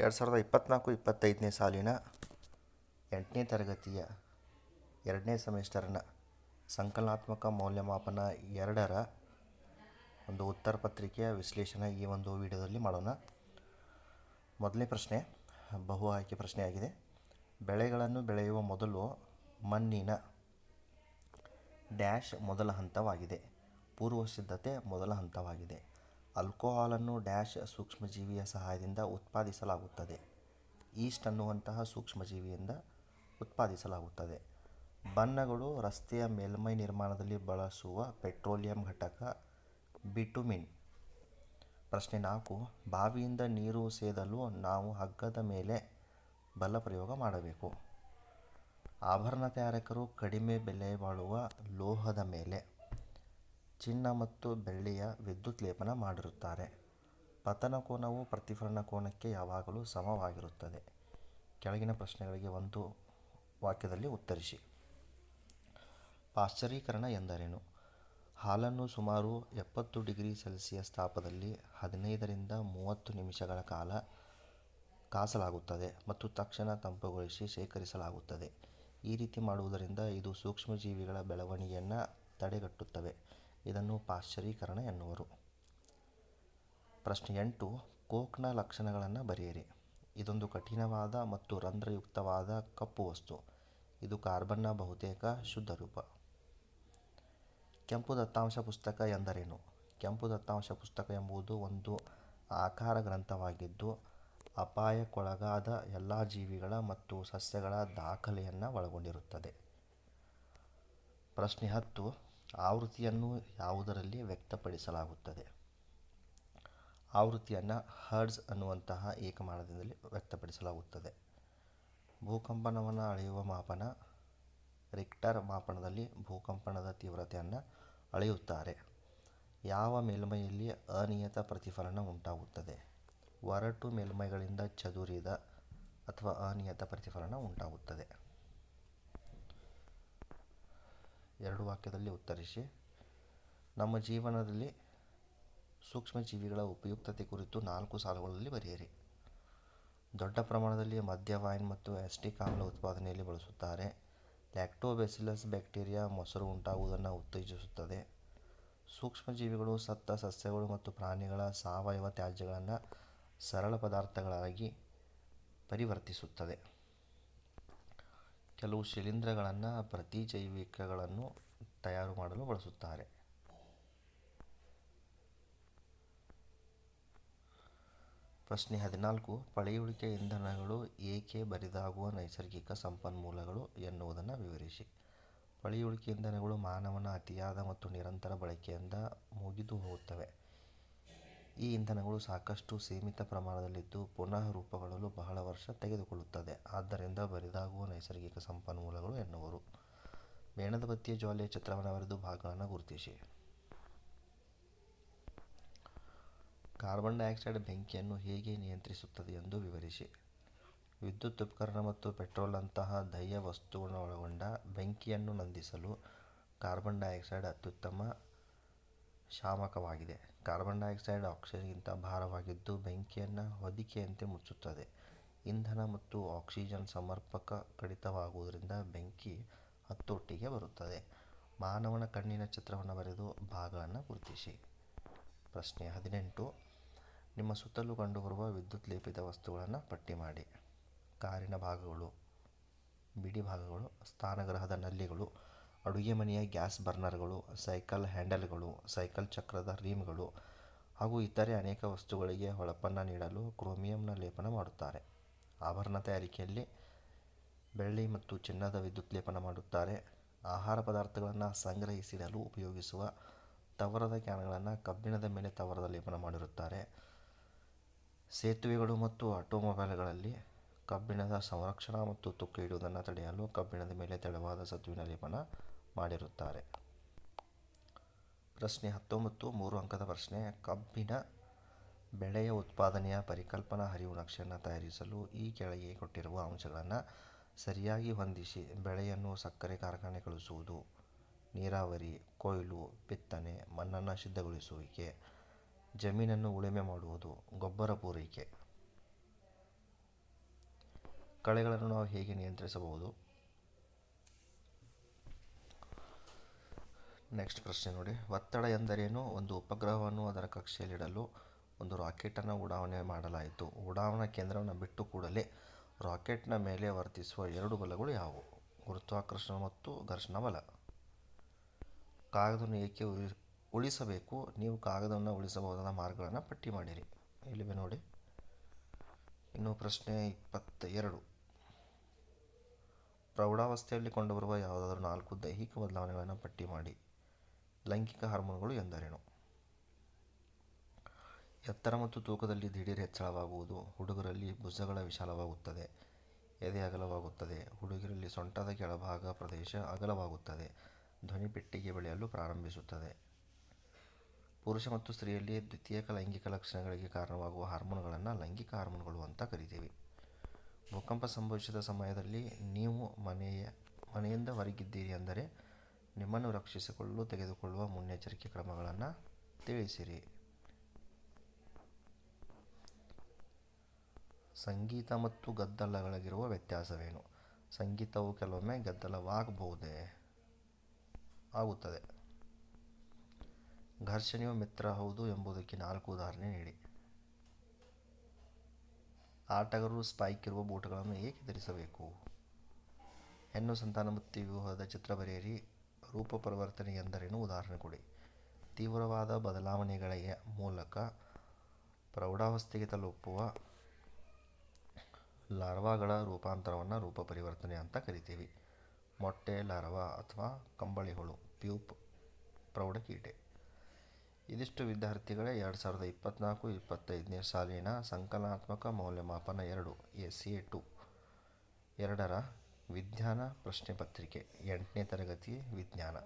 ಎರಡು ಸಾವಿರದ ಇಪ್ಪತ್ತ್ನಾಲ್ಕು ಇಪ್ಪತ್ತೈದನೇ ಸಾಲಿನ ಎಂಟನೇ ತರಗತಿಯ ಎರಡನೇ ಸೆಮಿಸ್ಟರ್ನ ಸಂಕಲನಾತ್ಮಕ ಮೌಲ್ಯಮಾಪನ ಎರಡರ ಒಂದು ಉತ್ತರ ಪತ್ರಿಕೆಯ ವಿಶ್ಲೇಷಣೆ ಈ ಒಂದು ವಿಡಿಯೋದಲ್ಲಿ ಮಾಡೋಣ. ಮೊದಲನೇ ಪ್ರಶ್ನೆ, ಬಹು ಆಯ್ಕೆ ಪ್ರಶ್ನೆಯಾಗಿದೆ. ಬೆಳೆಗಳನ್ನು ಬೆಳೆಯುವ ಮೊದಲು ಮಣ್ಣಿನ ಡ್ಯಾಶ್ ಮೊದಲ ಹಂತವಾಗಿದೆ. ಪೂರ್ವ ಸಿದ್ಧತೆ ಮೊದಲ ಹಂತವಾಗಿದೆ. ಆಲ್ಕೋಹಾಲನ್ನು ಡ್ಯಾಶ್ ಸೂಕ್ಷ್ಮಜೀವಿಯ ಸಹಾಯದಿಂದ ಉತ್ಪಾದಿಸಲಾಗುತ್ತದೆ. ಈಸ್ಟ್ ಅನ್ನುವಂತಹ ಸೂಕ್ಷ್ಮಜೀವಿಯಿಂದ ಉತ್ಪಾದಿಸಲಾಗುತ್ತದೆ. ಬಣ್ಣಗಳು ರಸ್ತೆಯ ಮೇಲ್ಮೈ ನಿರ್ಮಾಣದಲ್ಲಿ ಬಳಸುವ ಪೆಟ್ರೋಲಿಯಂ ಘಟಕ ಬಿಟುಮಿನ್. ಪ್ರಶ್ನೆ ನಾಲ್ಕು, ಬಾವಿಯಿಂದ ನೀರು ಸೇದಲು ನಾವು ಹಗ್ಗದ ಮೇಲೆ ಬಲ ಪ್ರಯೋಗ ಮಾಡಬೇಕು. ಆಭರಣ ತಯಾರಕರು ಕಡಿಮೆ ಬೆಲೆ ಬಾಳುವ ಲೋಹದ ಮೇಲೆ. ಚಿನ್ನ ಮತ್ತು ಬೆಳ್ಳಿಯ ವಿದ್ಯುತ್ ಲೇಪನ ಮಾಡಿರುತ್ತಾರೆ. ಪತನ ಕೋನವು ಪ್ರತಿಫಲನ ಕೋನಕ್ಕೆ ಯಾವಾಗಲೂ ಸಮವಾಗಿರುತ್ತದೆ. ಕೆಳಗಿನ ಪ್ರಶ್ನೆಗಳಿಗೆ ಒಂದು ವಾಕ್ಯದಲ್ಲಿ ಉತ್ತರಿಸಿ. ಪಾಶ್ಚರೀಕರಣ ಎಂದರೇನು? ಹಾಲನ್ನು ಸುಮಾರು ಎಪ್ಪತ್ತು ಡಿಗ್ರಿ ಸೆಲ್ಸಿಯಸ್ ತಾಪದಲ್ಲಿ ಹದಿನೈದರಿಂದ ಮೂವತ್ತು ನಿಮಿಷಗಳ ಕಾಲ ಕಾಸಲಾಗುತ್ತದೆ ಮತ್ತು ತಕ್ಷಣ ತಂಪುಗೊಳಿಸಿ ಶೇಖರಿಸಲಾಗುತ್ತದೆ. ಈ ರೀತಿ ಮಾಡುವುದರಿಂದ ಇದು ಸೂಕ್ಷ್ಮಜೀವಿಗಳ ಬೆಳವಣಿಗೆಯನ್ನು ತಡೆಗಟ್ಟುತ್ತವೆ. ಇದನ್ನು ಪಾಶ್ಚರೀಕರಣ ಎನ್ನುವರು. ಪ್ರಶ್ನೆ ಎಂಟು, ಕೋಕ್ನ ಲಕ್ಷಣಗಳನ್ನು ಬರೆಯಿರಿ. ಇದೊಂದು ಕಠಿಣವಾದ ಮತ್ತು ರಂಧ್ರಯುಕ್ತವಾದ ಕಪ್ಪು ವಸ್ತು. ಇದು ಕಾರ್ಬನ್ನ ಬಹುತೇಕ ಶುದ್ಧ ರೂಪ. ಕೆಂಪು ದತ್ತಾಂಶ ಪುಸ್ತಕ ಎಂದರೇನು? ಕೆಂಪು ದತ್ತಾಂಶ ಪುಸ್ತಕ ಎಂಬುದು ಒಂದು ಆಕಾರ ಗ್ರಂಥವಾಗಿದ್ದು, ಅಪಾಯಕ್ಕೊಳಗಾದ ಎಲ್ಲ ಜೀವಿಗಳ ಮತ್ತು ಸಸ್ಯಗಳ ದಾಖಲೆಯನ್ನು ಒಳಗೊಂಡಿರುತ್ತದೆ. ಪ್ರಶ್ನೆ ಹತ್ತು ಆವೃತ್ತಿಯನ್ನು ಯಾವುದರಲ್ಲಿ ವ್ಯಕ್ತಪಡಿಸಲಾಗುತ್ತದೆ? ಆವೃತ್ತಿಯನ್ನು ಹರ್ಡ್ಸ್ ಅನ್ನುವಂತಹ ಏಕಮಾನದಲ್ಲಿ ವ್ಯಕ್ತಪಡಿಸಲಾಗುತ್ತದೆ. ಭೂಕಂಪನವನ್ನು ಅಳೆಯುವ ಮಾಪನ, ರಿಕ್ಟರ್ ಮಾಪನದಲ್ಲಿ ಭೂಕಂಪನದ ತೀವ್ರತೆಯನ್ನು ಅಳೆಯುತ್ತಾರೆ. ಯಾವ ಮೇಲ್ಮೈಯಲ್ಲಿ ಅನಿಯತ ಪ್ರತಿಫಲನ ಉಂಟಾಗುತ್ತದೆ? ಒರಟು ಮೇಲ್ಮೈಗಳಿಂದ ಚದುರಿದ ಅಥವಾ ಅನಿಯತ ಪ್ರತಿಫಲನ ಉಂಟಾಗುತ್ತದೆ. ಎರಡು ವಾಕ್ಯದಲ್ಲಿ ಉತ್ತರಿಸಿ, ನಮ್ಮ ಜೀವನದಲ್ಲಿ ಸೂಕ್ಷ್ಮಜೀವಿಗಳ ಉಪಯುಕ್ತತೆ ಕುರಿತು ನಾಲ್ಕು ಸಾಲುಗಳಲ್ಲಿ ಬರೆಯಿರಿ. ದೊಡ್ಡ ಪ್ರಮಾಣದಲ್ಲಿ ಮದ್ಯ, ವೈನ್ ಮತ್ತು ಆಸ್ಟಿಕ್ ಆಮ್ಲ ಉತ್ಪಾದನೆಯಲ್ಲಿ ಬಳಸುತ್ತಾರೆ. ಲ್ಯಾಕ್ಟೋಬೆಸಿಲಸ್ ಬ್ಯಾಕ್ಟೀರಿಯಾ ಮೊಸರು ಉಂಟಾಗುವುದನ್ನು ಉತ್ತೇಜಿಸುತ್ತದೆ. ಸೂಕ್ಷ್ಮಜೀವಿಗಳು ಸತ್ತ ಸಸ್ಯಗಳು ಮತ್ತು ಪ್ರಾಣಿಗಳ ಸಾವಯವ ತ್ಯಾಜ್ಯಗಳನ್ನು ಸರಳ ಪದಾರ್ಥಗಳಾಗಿ ಪರಿವರ್ತಿಸುತ್ತದೆ. ಕೆಲವು ಶಿಲೀಂಧ್ರಗಳನ್ನು ಪ್ರತಿಜೈವಿಕಗಳನ್ನು ತಯಾರು ಮಾಡಲು ಬಳಸುತ್ತಾರೆ. ಪ್ರಶ್ನೆ ಹದಿನಾಲ್ಕು, ಪಳೆಯುಳಿಕೆ ಇಂಧನಗಳು ಏಕೆ ಬರಿದಾಗುವ ನೈಸರ್ಗಿಕ ಸಂಪನ್ಮೂಲಗಳು ಎನ್ನುವುದನ್ನು ವಿವರಿಸಿ. ಪಳೆಯುಳಿಕೆ ಇಂಧನಗಳು ಮಾನವನ ಅತಿಯಾದ ಮತ್ತು ನಿರಂತರ ಬಳಕೆಯಿಂದ ಮುಗಿದು ಹೋಗುತ್ತವೆ. ಈ ಇಂಧನಗಳು ಸಾಕಷ್ಟು ಸೀಮಿತ ಪ್ರಮಾಣದಲ್ಲಿದ್ದು ಪುನಃ ರೂಪುಗೊಳ್ಳಲು ಬಹಳ ವರ್ಷ ತೆಗೆದುಕೊಳ್ಳುತ್ತದೆ. ಆದ್ದರಿಂದ ಬರಿದಾಗುವ ನೈಸರ್ಗಿಕ ಸಂಪನ್ಮೂಲಗಳು ಎನ್ನುವರು. ಮೇಣದ ಬತ್ತಿಯ ಜ್ವಾಲೆಯ ಚಿತ್ರವನ್ನು ಬರೆದು ಭಾಗಗಳನ್ನು ಗುರುತಿಸಿ. ಕಾರ್ಬನ್ ಡೈಆಕ್ಸೈಡ್ ಬೆಂಕಿಯನ್ನು ಹೇಗೆ ನಿಯಂತ್ರಿಸುತ್ತದೆ ಎಂದು ವಿವರಿಸಿ. ವಿದ್ಯುತ್ ಉಪಕರಣ ಮತ್ತು ಪೆಟ್ರೋಲ್ನಂತಹ ದಹ್ಯ ವಸ್ತುವನ್ನು ಒಳಗೊಂಡ ಬೆಂಕಿಯನ್ನು ನಂದಿಸಲು ಕಾರ್ಬನ್ ಡೈಆಕ್ಸೈಡ್ ಅತ್ಯುತ್ತಮ ಶಾಮಕವಾಗಿದೆ. ಕಾರ್ಬನ್ ಡೈಆಕ್ಸೈಡ್ ಆಕ್ಸಿಜನ್ಗಿಂತ ಭಾರವಾಗಿದ್ದು, ಬೆಂಕಿಯನ್ನು ಹೊದಿಕೆಯಂತೆ ಮುಚ್ಚುತ್ತದೆ. ಇಂಧನ ಮತ್ತು ಆಕ್ಸಿಜನ್ ಸಮರ್ಪಕ ಕಡಿತವಾಗುವುದರಿಂದ ಬೆಂಕಿ ಹತ್ತೊಟ್ಟಿಗೆ ಬರುತ್ತದೆ. ಮಾನವನ ಕಣ್ಣಿನ ಚಿತ್ರವನ್ನು ಬರೆದು ಭಾಗಗಳನ್ನು ಗುರುತಿಸಿ. ಪ್ರಶ್ನೆ ಹದಿನೆಂಟು. ನಿಮ್ಮ ಸುತ್ತಲೂ ಕಂಡುಬರುವ ವಿದ್ಯುತ್ ಲೇಪಿತ ವಸ್ತುಗಳನ್ನು ಪಟ್ಟಿ ಮಾಡಿ. ಕಾರಿನ ಭಾಗಗಳು, ಬಿಡಿ ಭಾಗಗಳು ಸ್ಥಾನಗ್ರಹದ ನಲ್ಲಿಗಳು ಅಡುಗೆ ಮನೆಯ ಗ್ಯಾಸ್ ಬರ್ನರ್ಗಳು, ಸೈಕಲ್ ಹ್ಯಾಂಡಲ್ಗಳು, ಸೈಕಲ್ ಚಕ್ರದ ರೀಮ್ಗಳು ಹಾಗೂ ಇತರೆ ಅನೇಕ ವಸ್ತುಗಳಿಗೆ ಹೊಳಪನ್ನು ನೀಡಲು ಕ್ರೋಮಿಯಂನ ಲೇಪನ ಮಾಡುತ್ತಾರೆ. ಆಭರಣ ತಯಾರಿಕೆಯಲ್ಲಿ ಬೆಳ್ಳಿ ಮತ್ತು ಚಿನ್ನದ ವಿದ್ಯುತ್ ಲೇಪನ ಮಾಡುತ್ತಾರೆ. ಆಹಾರ ಪದಾರ್ಥಗಳನ್ನು ಸಂಗ್ರಹಿಸಿಡಲು ಉಪಯೋಗಿಸುವ ತವರದ ಕ್ಯಾನ್ಗಳನ್ನು ಕಬ್ಬಿಣದ ಮೇಲೆ ತವರದ ಲೇಪನ ಮಾಡಿರುತ್ತಾರೆ. ಸೇತುವೆಗಳು ಮತ್ತು ಆಟೋಮೊಬೈಲ್ಗಳಲ್ಲಿ ಕಬ್ಬಿಣದ ಸಂರಕ್ಷಣಾ ಮತ್ತು ತುಕ್ಕು ಇಡುವುದನ್ನು ತಡೆಯಲು ಕಬ್ಬಿಣದ ಮೇಲೆ ತೆಳುವಾದ ಸತುವಿನ ಲೇಪನ ಮಾಡಿರುತ್ತಾರೆ. ಪ್ರಶ್ನೆ ಹತ್ತೊಂಬತ್ತು, ಮೂರು ಅಂಕದ ಪ್ರಶ್ನೆ, ಕಬ್ಬಿನ ಬೆಳೆಯ ಉತ್ಪಾದನೆಯ ಪರಿಕಲ್ಪನಾ ಹರಿವು ನಕ್ಷೆಯನ್ನು ತಯಾರಿಸಲು ಈ ಕೆಳಗೆ ಕೊಟ್ಟಿರುವ ಅಂಶಗಳನ್ನು ಸರಿಯಾಗಿ ಹೊಂದಿಸಿ ಬೆಳೆಯನ್ನು ಸಕ್ಕರೆ ಕಾರ್ಖಾನೆ ಕಳುಹಿಸುವುದು ನೀರಾವರಿ, ಕೊಯ್ಲು, ಬಿತ್ತನೆ, ಮಣ್ಣನ್ನು ಸಿದ್ಧಗೊಳಿಸುವಿಕೆ ಜಮೀನನ್ನು ಉಳುಮೆ ಮಾಡುವುದು, ಗೊಬ್ಬರ ಪೂರೈಕೆ. ಕಳೆಗಳನ್ನು ನಾವು ಹೇಗೆ ನಿಯಂತ್ರಿಸಬಹುದು? ನೆಕ್ಸ್ಟ್ ಪ್ರಶ್ನೆ ನೋಡಿ. ಒತ್ತಡ ಎಂದರೇನು? ಒಂದು ಉಪಗ್ರಹವನ್ನು ಅದರ ಕಕ್ಷೆಯಲ್ಲಿಡಲು ಒಂದು ರಾಕೆಟನ್ನು ಉಡಾವಣೆ ಮಾಡಲಾಯಿತು. ಉಡಾವಣಾ ಕೇಂದ್ರವನ್ನು ಬಿಟ್ಟು ಕೂಡಲೇ ರಾಕೆಟ್ನ ಮೇಲೆ ವರ್ತಿಸುವ ಎರಡು ಬಲಗಳು ಯಾವುವು? ಗುರುತ್ವಾಕರ್ಷಣ ಮತ್ತು ಘರ್ಷಣ ಬಲ. ಕಾಗದವನ್ನು ಏಕೆ ಉಳಿ, ಉಳಿಸಬೇಕು? ನೀವು ಕಾಗದವನ್ನು ಉಳಿಸಬಹುದಾದ ಮಾರ್ಗಗಳನ್ನು ಪಟ್ಟಿ ಮಾಡಿರಿ. ಇಲ್ಲಿವೆ ನೋಡಿ. ಇನ್ನು ಪ್ರಶ್ನೆ ಇಪ್ಪತ್ತ ಎರಡು ಪ್ರೌಢಾವಸ್ಥೆಯಲ್ಲಿ ಕಂಡುಬರುವ ಯಾವುದಾದರೂ ನಾಲ್ಕು ದೈಹಿಕ ಬದಲಾವಣೆಗಳನ್ನು ಪಟ್ಟಿ ಮಾಡಿ. ಲೈಂಗಿಕ ಹಾರ್ಮೋನ್ಗಳು ಎಂದರೇನು? ಎತ್ತರ ಮತ್ತು ತೂಕದಲ್ಲಿ ದಿಢೀರ್ ಹೆಚ್ಚಳವಾಗುವುದು ಹುಡುಗರಲ್ಲಿ ಭುಜಗಳ ವಿಶಾಲವಾಗುತ್ತದೆ, ಎದೆ ಅಗಲವಾಗುತ್ತದೆ, ಹುಡುಗರಲ್ಲಿ ಸೊಂಟದ ಕೆಳಭಾಗ ಪ್ರದೇಶ ಅಗಲವಾಗುತ್ತದೆ, ಧ್ವನಿ ಪೆಟ್ಟಿಗೆ ಬೆಳೆಯಲು ಪ್ರಾರಂಭಿಸುತ್ತದೆ. ಪುರುಷ ಮತ್ತು ಸ್ತ್ರೀಯಲ್ಲಿ ದ್ವಿತೀಯಕ ಲೈಂಗಿಕ ಲಕ್ಷಣಗಳಿಗೆ ಕಾರಣವಾಗುವ ಹಾರ್ಮೋನ್ಗಳನ್ನು ಲೈಂಗಿಕ ಹಾರ್ಮೋನ್ಗಳು ಅಂತ ಕರಿತೀವಿ. ಭೂಕಂಪ ಸಂಭವಿಸಿದ ಸಮಯದಲ್ಲಿ ನೀವು ಮನೆಯ, ಮನೆಯಿಂದ ಹೊರಗಿದ್ದೀರಿ ಅಂದರೆ ನಿಮ್ಮನ್ನು ರಕ್ಷಿಸಿಕೊಳ್ಳಲು, ತೆಗೆದುಕೊಳ್ಳುವ ಮುನ್ನೆಚ್ಚರಿಕೆ ಕ್ರಮಗಳನ್ನು ತಿಳಿಸಿರಿ. ಸಂಗೀತ ಮತ್ತು ಗದ್ದಲಗಳಿಗಿರುವ ವ್ಯತ್ಯಾಸವೇನು? ಸಂಗೀತವು ಕೆಲವೊಮ್ಮೆ ಗದ್ದಲವಾಗಬಹುದೇ? ಆಗುತ್ತದೆ. ಘರ್ಷಣೆಯು ಮಿತ್ರ ಹೌದು ಎಂಬುದಕ್ಕೆ ನಾಲ್ಕು ಉದಾಹರಣೆ ನೀಡಿ. ಆಟಗಾರರು ಸ್ಪೈಕ್ ಇರುವ ಬೂಟುಗಳನ್ನು ಏಕೆ ಧರಿಸಬೇಕು? ಹೆಣ್ಣು ಸಂತಾನೋತ್ಪತ್ತಿ ವ್ಯೂಹದ ಚಿತ್ರ ಬರೆಯಿರಿ. ರೂಪ ಪರಿವರ್ತನೆ ಎಂದರೇನು ಉದಾಹರಣೆ ಕೊಡಿ. ತೀವ್ರವಾದ ಬದಲಾವಣೆಗಳ ಮೂಲಕ ಪ್ರೌಢಾವಸ್ಥೆಗೆ ತಲುಪುವ ಲಾರ್ವಾಗಳ ರೂಪಾಂತರವನ್ನು ರೂಪ ಪರಿವರ್ತನೆ ಅಂತ ಕರಿತೀವಿ. ಮೊಟ್ಟೆ, ಲಾರ್ವಾ ಅಥವಾ ಕಂಬಳಿಹುಳು ಪ್ಯೂಪ್ ಪ್ರೌಢಕೀಟೆ. ಇದಿಷ್ಟು ವಿದ್ಯಾರ್ಥಿಗಳೇ ಎರಡು ಸಾವಿರದ ಇಪ್ಪತ್ನಾಲ್ಕು-ಇಪ್ಪತ್ತೈದನೇ ಸಾಲಿನ ಸಂಕಲನಾತ್ಮಕ ಮೌಲ್ಯಮಾಪನ ಎರಡು ಎಸ್ ಎ ಟು. ಎರಡರ ವಿಜ್ಞಾನ ಪ್ರಶ್ನೆ ಪತ್ರಿಕೆ ಎಂಟನೇ ತರಗತಿ ವಿಜ್ಞಾನ